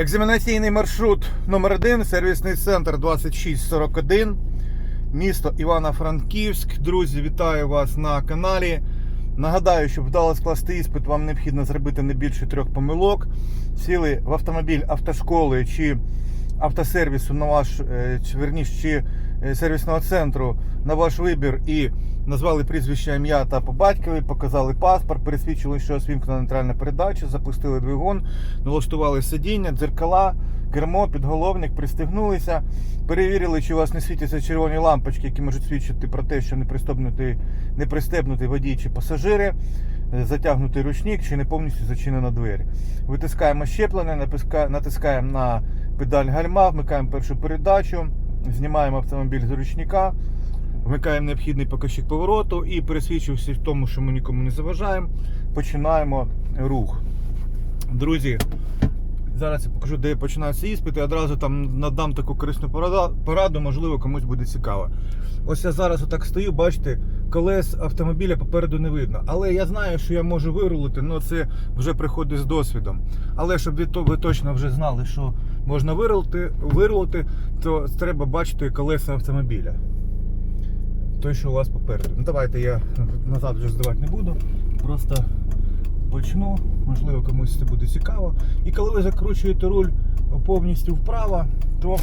Екзаменаційний маршрут номер 1 сервісний центр 2641, місто Івано-Франківськ. Друзі, вітаю вас на каналі. Нагадаю, щоб вдало скласти іспит, вам необхідно зробити не більше трьох помилок. Сіли в автомобіль автошколи чи автосервісу на ваш, е, верніше, чи е, сервісного центру на ваш вибір і назвали прізвище ім'я та по батькові, показали паспорт, пересвідчили, що освімкнена нейтральна передача, запустили двигун, налаштували сидіння, дзеркала, кермо, підголовник, пристегнулися, перевірили, чи у вас не світяться червоні лампочки, які можуть свідчити про те, що не пристебнутий, не пристебнутий водій чи пасажири, затягнутий ручник чи не повністю зачинена двері. Витискаємо щеплення, натискаємо на педаль гальма, вмикаємо першу передачу, знімаємо автомобіль з ручника, вмикаємо необхідний показчик повороту і пересвідчившись в тому, що ми нікому не заважаємо, починаємо рух. Друзі, зараз я покажу, де починаються іспити. Одразу там надам таку корисну пораду, можливо, комусь буде цікаво. Ось я зараз отак стою, бачите, колес автомобіля попереду не видно. Але я знаю, що я можу вирулити, але це вже приходить з досвідом. Але щоб ви точно вже знали, що можна вирулити, вирулити, то треба бачити колеса автомобіля. Той, що у вас попереду. Ну давайте я назад вже здавати не буду. Просто почну, можливо, комусь це буде цікаво. І коли ви закручуєте руль повністю вправо, то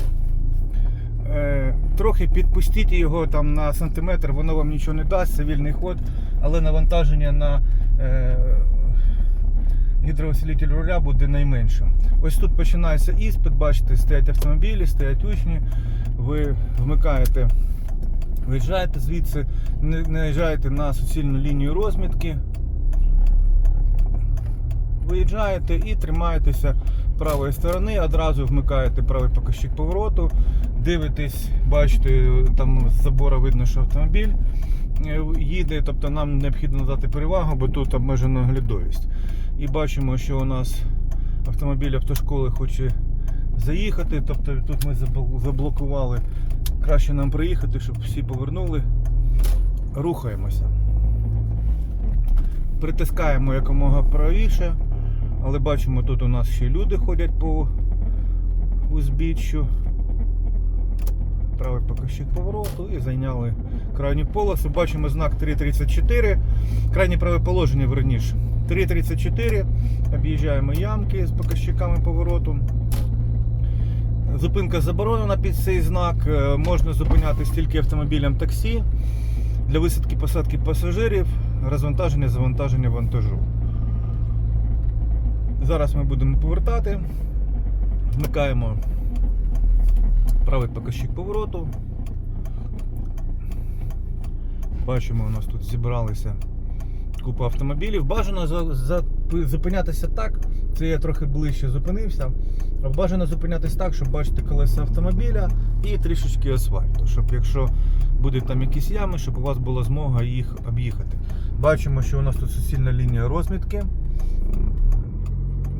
е, трохи підпустіть його там на сантиметр, воно вам нічого не дасть, це вільний ход, але навантаження на е, гідроусилитель руля буде найменшим. Ось тут починається іспит, бачите, стоять автомобілі, стоять учні, ви вмикаєте. Виїжджаєте звідси, не наїжджаєте на суцільну лінію розмітки, виїжджаєте і тримаєтеся правої сторони, одразу вмикаєте правий показчик повороту, дивитесь, бачите, там з забора видно, що автомобіль е, їде, тобто нам необхідно надати перевагу, бо тут обмежена оглядовість. І бачимо, що у нас автомобіль автошколи хоче заїхати, тобто тут ми заблокували. Краще нам приїхати, щоб всі повернули. Рухаємося. Притискаємо якомога правіше, але бачимо, тут у нас ще люди ходять по узбіччю. Правий показчик повороту і зайняли крайню полосу. Бачимо знак 3.34. Крайнє праве положення, верніше. 3.34. Об'їжджаємо ямки з показчиками повороту. Зупинка заборонена під цей знак. Е, Можна зупинятись тільки автомобілем таксі для висадки посадки пасажирів, розвантаження, завантаження вантажу. Зараз ми будемо повертати. Вмикаємо правий показчик повороту. Бачимо, у нас тут зібралися купа автомобілів. Бажано за, за, зупинятися так. Це я трохи ближче зупинився. Бажано зупинятися так, щоб бачити колеса автомобіля і трішечки асфальту, щоб якщо будуть там якісь ями, щоб у вас була змога їх об'їхати. Бачимо, що у нас тут суцільна лінія розмітки.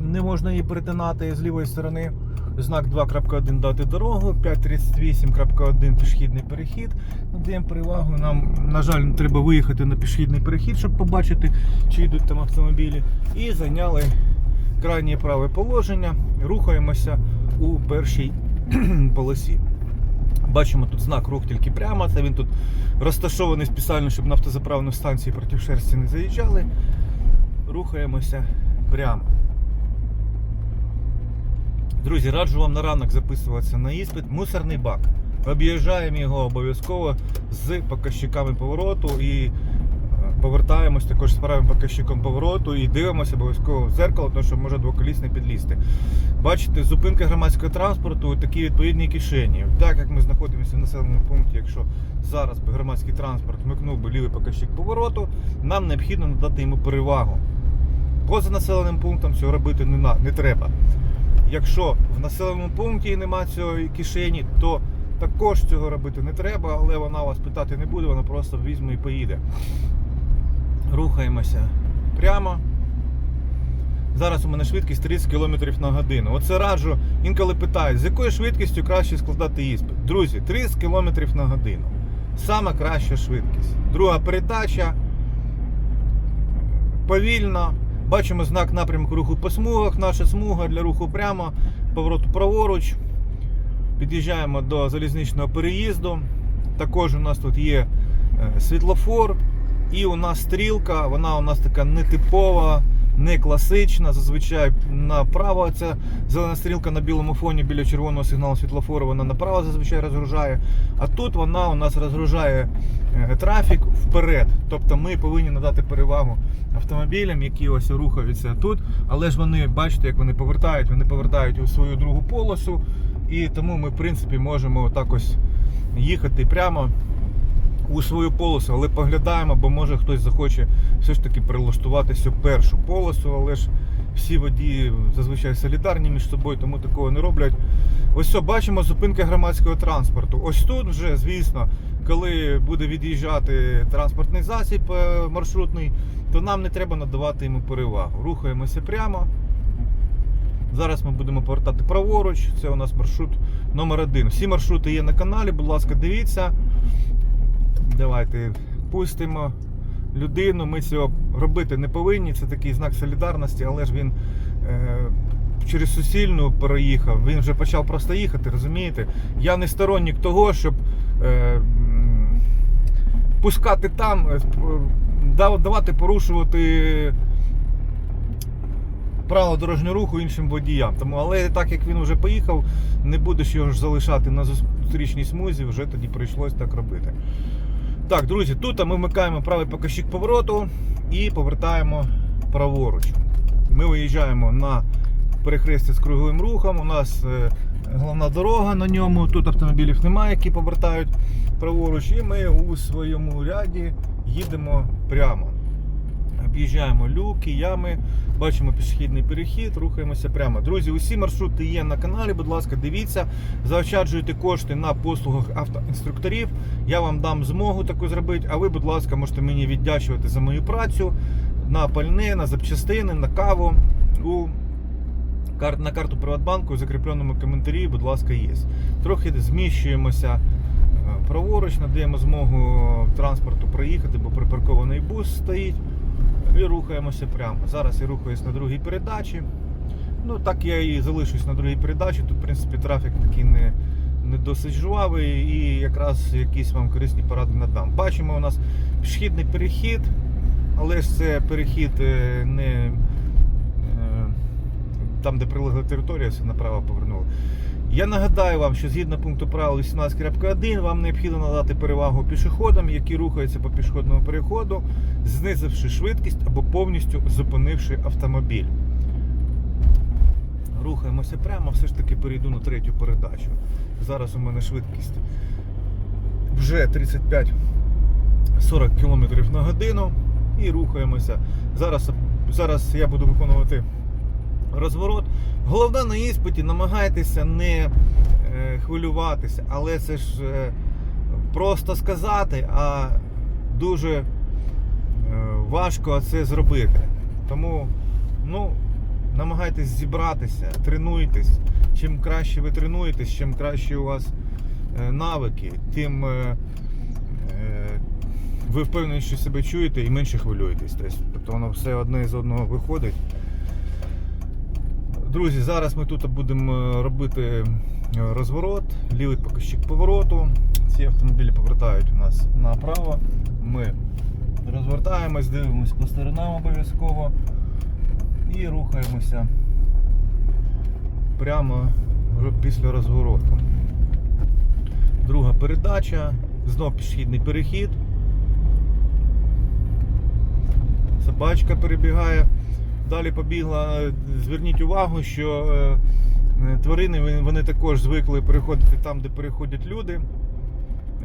Не можна її перетинати з лівої сторони. Знак 2.1 дати дорогу, 5.38.1 пішохідний перехід. Надаємо перевагу. Нам, на жаль, треба виїхати на пішохідний перехід, щоб побачити, чи йдуть там автомобілі. І зайняли крайнє праве положення. Рухаємося у першій полосі. Бачимо тут знак рух тільки прямо. Це він тут розташований спеціально, щоб на автозаправну станцію проти шерсті не заїжджали. Рухаємося прямо. Друзі, раджу вам на ранок записуватися на іспит. Мусорний бак. Об'їжджаємо його обов'язково з показчиками повороту і е, повертаємось також з правим показчиком повороту і дивимося обов'язково в зеркало, тому що може двоколісний підлізти. Бачите, зупинка громадського транспорту такі відповідні кишені. Так як ми знаходимося в населеному пункті, якщо зараз би громадський транспорт вмикнув би лівий показчик повороту, нам необхідно надати йому перевагу. Поза населеним пунктом цього робити не треба. Якщо в населеному пункті немає цієї кишені, то також цього робити не треба, але вона вас питати не буде, вона просто візьме і поїде. Рухаємося прямо. Зараз у мене швидкість 30 км на годину. Оце раджу, інколи питають, з якою швидкістю краще складати іспит. Друзі, 30 км на годину. Саме краща швидкість. Друга передача. Повільно. Бачимо знак напрямку руху по смугах. Наша смуга для руху прямо. повороту праворуч. Під'їжджаємо до залізничного переїзду. Також у нас тут є е, світлофор, і у нас стрілка, вона у нас така нетипова, не класична. Зазвичай направо ця зелена стрілка на білому фоні біля червоного сигналу світлофору, вона направо зазвичай розгружає. А тут вона у нас розгружає е, трафік вперед. Тобто ми повинні надати перевагу автомобілям, які ось рухаються тут. Але ж вони, бачите, як вони повертають, вони повертають у свою другу полосу. І тому ми, в принципі, можемо так ось їхати прямо у свою полосу, але поглядаємо, бо може хтось захоче все ж таки прилаштуватися першу полосу, але ж всі водії зазвичай солідарні між собою, тому такого не роблять. Ось все, бачимо зупинки громадського транспорту. Ось тут вже, звісно, коли буде від'їжджати транспортний засіб е, маршрутний, то нам не треба надавати йому перевагу. Рухаємося прямо. Зараз ми будемо повертати праворуч. Це у нас маршрут номер один. Всі маршрути є на каналі, будь ласка, дивіться. Давайте пустимо людину. Ми цього робити не повинні. Це такий знак солідарності, але ж він е, через сусільну переїхав. Він вже почав просто їхати, розумієте? Я не сторонник того, щоб е, пускати там, е, давати порушувати правила дорожнього руху іншим водіям. Тому, але так як він вже поїхав, не будеш його ж залишати на зустрічній смузі, вже тоді прийшлось так робити. Так, друзі, тут ми вмикаємо правий покажчик повороту і повертаємо праворуч. Ми виїжджаємо на перехрестя з круговим рухом. У нас е, головна дорога на ньому. Тут автомобілів немає, які повертають праворуч. І ми у своєму ряді їдемо прямо. Об'їжджаємо люки, ями, бачимо пішохідний перехід, рухаємося прямо. Друзі, усі маршрути є на каналі. Будь ласка, дивіться, заощаджуйте кошти на послугах автоінструкторів. Я вам дам змогу таку зробити. А ви, будь ласка, можете мені віддячувати за мою працю на пальне, на запчастини, на каву. У на карту Приватбанку у закріпленому коментарі, будь ласка, є. Трохи зміщуємося е, праворуч, надаємо змогу транспорту проїхати, бо припаркований бус стоїть. І рухаємося прямо. Зараз я рухаюсь на другій передачі. Ну, так я і залишусь на другій передачі. Тут, в принципі, трафік такий не, не досить жвавий і якраз якісь вам корисні поради надам. Бачимо, у нас пішохідний перехід, але ж це перехід е, не е, там, де прилегла територія, все направо повернули. Я нагадаю вам, що згідно пункту правил 18.1 вам необхідно надати перевагу пішоходам, які рухаються по пішохідному переходу, знизивши швидкість або повністю зупинивши автомобіль. Рухаємося прямо, все ж таки перейду на третю передачу. Зараз у мене швидкість вже 35-40 км на годину і рухаємося. Зараз, зараз я буду виконувати розворот. Головне на іспиті намагайтеся не е, хвилюватися, але це ж е, просто сказати, а дуже е, важко це зробити. Тому ну, намагайтесь зібратися, тренуйтесь. Чим краще ви тренуєтесь, чим краще у вас навики, тим ви впевнені, що себе чуєте і менше хвилюєтесь. Тобто, Тобто воно все одне з одного виходить. Друзі, зараз ми тут будемо е, робити е, розворот, лівий покажчик повороту. Ці автомобілі повертають у нас направо. Ми розвертаємось, дивимось по сторонам обов'язково і рухаємося прямо вже після розвороту. Друга передача, знов пішохідний перехід. Собачка перебігає. Далі побігла. Зверніть увагу, що е, тварини вони також звикли переходити там, де переходять люди.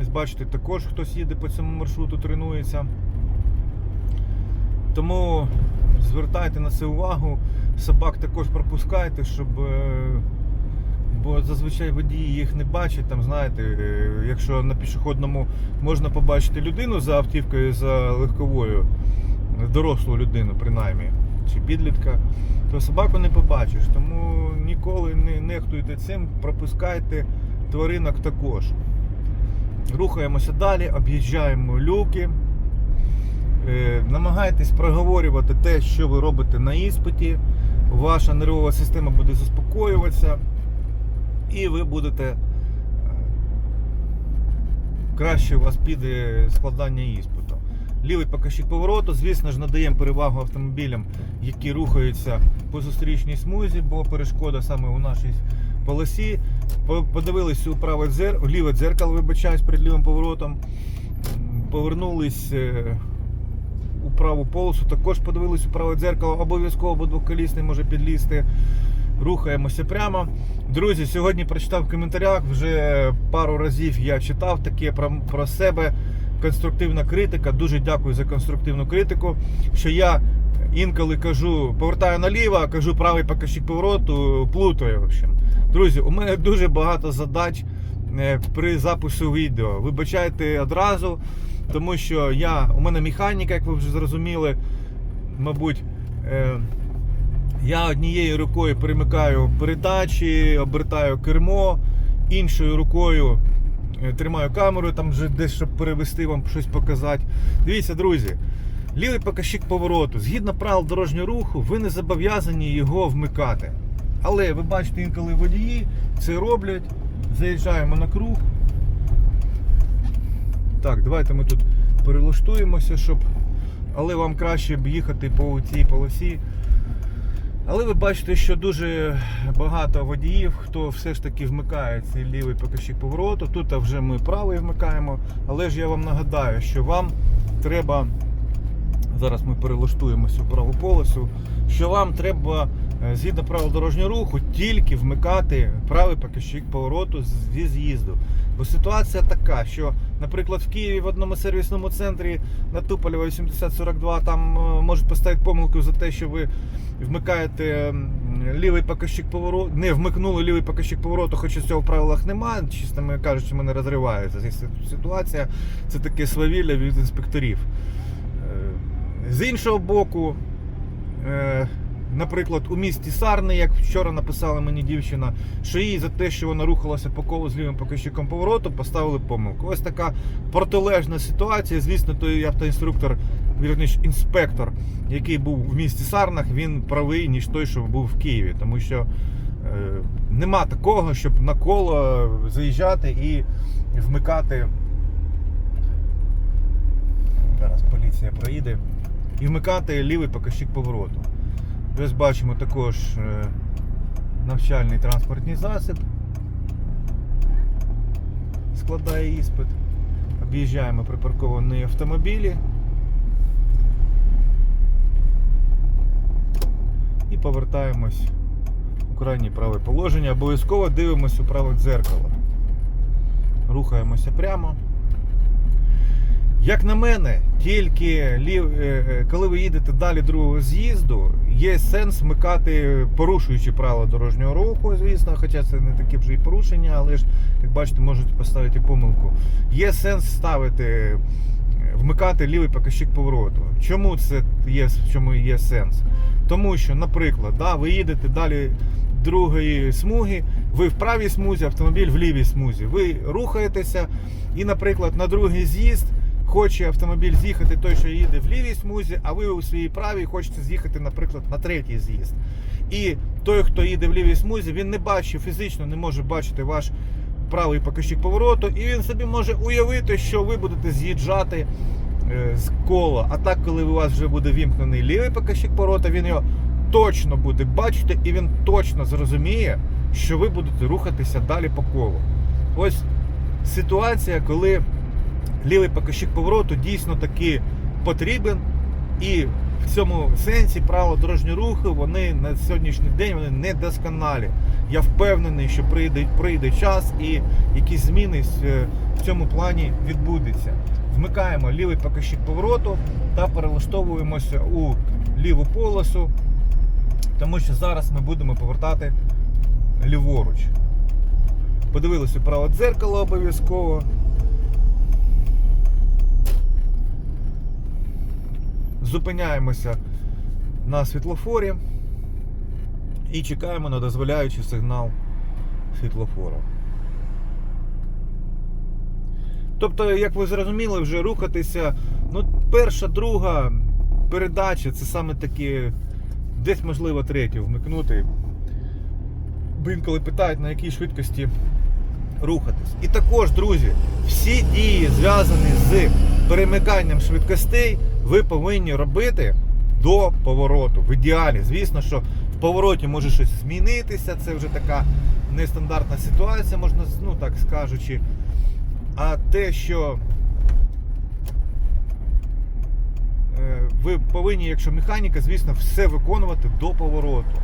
Ось бачите, також хтось їде по цьому маршруту, тренується. Тому звертайте на це увагу. Собак також пропускайте, щоб. е, Бо зазвичай водії їх не бачать. Там, знаєте, е, якщо на пішохідному можна побачити людину за автівкою, за легковою, дорослу людину, принаймні, чи підлітка, то собаку не побачиш. Тому ніколи не нехтуйте цим, пропускайте тваринок також. Рухаємося далі, об'їжджаємо люки. Е, Намагайтесь проговорювати те, що ви робите на іспиті. Ваша нервова система буде заспокоюватися. і ви будете е, краще у вас піде складання іспиту. Лівий показчик повороту, звісно ж, надаємо перевагу автомобілям, які рухаються по зустрічній смузі, бо перешкода саме у нашій полосі. По- Подивились у праве дзер... ліве дзеркало, вибачаюсь, перед лівим поворотом. Повернулись е, у праву полосу, також подивились у праве дзеркало, обов'язково, бо двоколісний може підлізти. Рухаємося прямо. Друзі, сьогодні прочитав в коментарях, вже пару разів я читав таке про, про себе. Конструктивна критика. Дуже дякую за конструктивну критику. Що я інколи кажу, повертаю наліво, а кажу правий показчик повороту, плутаю. В общем. Друзі, у мене дуже багато задач е, при запису відео. Вибачайте одразу, тому що я, у мене механіка, як ви вже зрозуміли, мабуть. Е, я однією рукою перемикаю передачі, обертаю кермо, іншою рукою тримаю камеру, там вже десь, щоб перевести вам щось показати. Дивіться, друзі, лівий показчик повороту. Згідно правил дорожнього руху, ви не зобов'язані його вмикати. Але ви бачите, інколи водії це роблять. Заїжджаємо на круг. Так, давайте ми тут перелаштуємося, щоб. Але вам краще б їхати по цій полосі. Але ви бачите, що дуже багато водіїв, хто все ж таки вмикає цей лівий показчик повороту. Тут вже ми правий вмикаємо. Але ж я вам нагадаю, що вам треба. Зараз ми перелаштуємося в праву полосу. Що вам треба, згідно правил дорожнього руху, тільки вмикати правий показчик повороту зі з'їзду. Бо ситуація така, що, наприклад, в Києві в одному сервісному центрі на Туполєва 8042 там е, можуть поставити помилку за те, що ви вмикаєте лівий показчик повороту, не вмикнули лівий показчик повороту, хоча цього в правилах немає. Чесно кажучи, мене розривається ситуація. Це таке свавілля від інспекторів. Е, З іншого боку, е, наприклад, у місті Сарни, як вчора написала мені дівчина, що їй за те, що вона рухалася по колу з лівим показчиком повороту, поставили помилку. Ось така протилежна ситуація. Звісно, той автоінструктор, вірніше, інспектор, який був в місті Сарнах, він правий, ніж той, що був в Києві. Тому що е, нема такого, щоб на коло заїжджати і вмикати. Зараз поліція проїде. І вмикати лівий показчик повороту. Ось бачимо також е, навчальний транспортний засіб. Складає іспит. Об'їжджаємо припарковані автомобілі. І повертаємось у крайнє праве положення. Обов'язково дивимося у праве дзеркало. Рухаємося прямо. Як на мене, тільки е, е, коли ви їдете далі другого з'їзду, є сенс вмикати, порушуючи правила дорожнього руху, звісно, хоча це не таке вже і порушення, але ж, як бачите, можуть поставити помилку. Є сенс ставити, вмикати лівий показчик повороту. Чому це є, чому є сенс? Тому що, наприклад, да, ви їдете далі другої смуги, ви в правій смузі, автомобіль в лівій смузі. Ви рухаєтеся, і, наприклад, на другий з'їзд хоче автомобіль з'їхати той, що їде в лівій смузі, а ви у своїй правій хочете з'їхати, наприклад, на третій з'їзд. І той, хто їде в лівій смузі, він не бачить фізично, не може бачити ваш правий показчик повороту, і він собі може уявити, що ви будете з'їжджати е, з кола. А так, коли у вас вже буде вімкнений лівий показчик поворота, він його точно буде бачити, і він точно зрозуміє, що ви будете рухатися далі по колу. Ось ситуація, коли лівий показчик повороту дійсно таки потрібен. І в цьому сенсі правила дорожнього руху вони на сьогоднішній день вони недосконалі. Я впевнений, що прийде, прийде час і якісь зміни е, в цьому плані відбудуться. Вмикаємо лівий показчик повороту та перелаштовуємося у ліву полосу, тому що зараз ми будемо повертати ліворуч. Подивилися право дзеркало обов'язково. Зупиняємося на світлофорі і чекаємо на дозволяючий сигнал світлофора. Тобто, як ви зрозуміли, вже рухатися, ну, перша, друга передача це саме такі, десь можливо третю вмикнути. бо інколи питають, на якій швидкості рухатись. І також, друзі, всі дії, зв'язані з перемиканням швидкостей, ви повинні робити до повороту. В ідеалі, звісно, що в повороті може щось змінитися. Це вже така нестандартна ситуація, можна ну так скажучи. А те, що е, ви повинні, якщо механіка, звісно, все виконувати до повороту.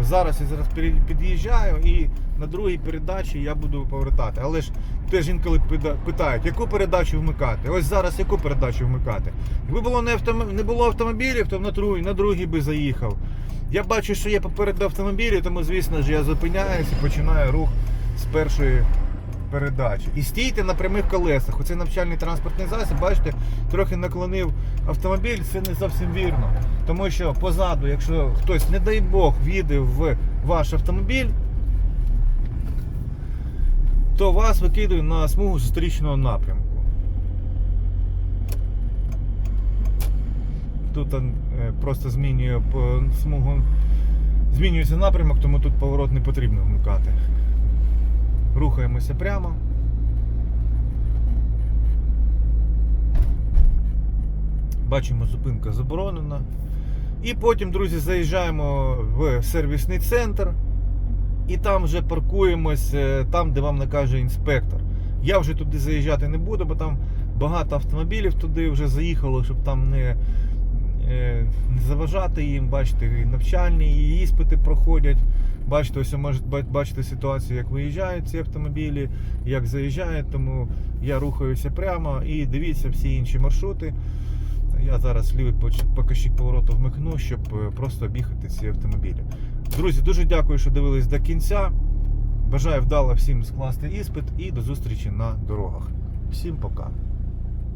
Зараз я зараз під'їжджаю і на другій передачі я буду повертати. Але ж теж інколи питають, яку передачу вмикати. Ось зараз яку передачу вмикати. Якби було не, автом... не було автомобілів, то на другій, на другій би заїхав. Я бачу, що є попереду автомобілі, тому звісно ж я зупиняюсь і починаю рух з першої передачі. І стійте на прямих колесах. Оцей навчальний транспортний засіб, бачите, трохи наклонив автомобіль, це не зовсім вірно. Тому що позаду, якщо хтось, не дай Бог, в'їде в ваш автомобіль, то вас викидує на смугу зустрічного напрямку. Тут е, просто змінює е, смугу, змінюється напрямок, тому тут поворот не потрібно вмикати. Рухаємося прямо. Бачимо, зупинка заборонена. І потім, друзі, заїжджаємо в сервісний центр і там вже паркуємось е, там, де вам накаже інспектор. Я вже туди заїжджати не буду, бо там багато автомобілів туди вже заїхало, щоб там не, е, не заважати їм. Бачите, і навчальні, і іспити проходять. Бачите, ось ви бачити ситуацію, як виїжджають ці автомобілі, як заїжджають, тому я рухаюся прямо і дивіться всі інші маршрути. Я зараз лівий поч- повороту вмикну, щоб е, просто об'їхати ці автомобілі. Друзі, дуже дякую, що дивились до кінця. Бажаю вдало всім скласти іспит і до зустрічі на дорогах. Всім пока.